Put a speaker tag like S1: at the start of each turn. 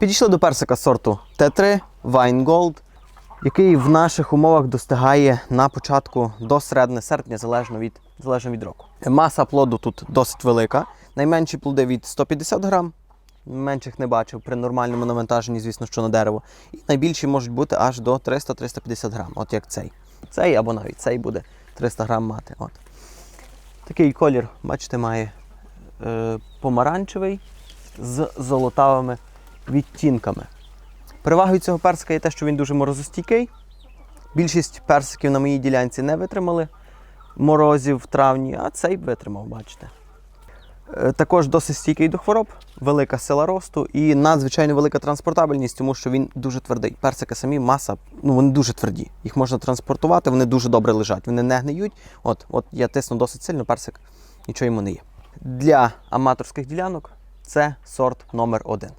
S1: Підійшли до персика сорту Т3 Wine Gold, який в наших умовах достигає на початку до середини серпня, залежно від, залежно від року. Маса плоду тут досить велика. Найменші плоди від 150 грам. Менших не бачив при нормальному навантаженні, звісно, що на дерево. І найбільші можуть бути аж до 300-350 грам, от як цей. Цей або навіть цей буде 300 грам мати. От. Такий колір, бачите, має е, помаранчевий з золотавими відтінками. Перевагою цього персика є те, що він дуже морозостійкий. Більшість персиків на моїй ділянці не витримали морозів в травні, а цей витримав, бачите. Е, Також досить стійкий до хвороб, велика сила росту і надзвичайно велика транспортабельність, тому що він дуже твердий. Персики самі маса, ну вони дуже тверді. Їх можна транспортувати, вони дуже добре лежать, вони не гниють. От, от я тисну досить сильно, персик нічого йому не є. Для аматорських ділянок це сорт номер один.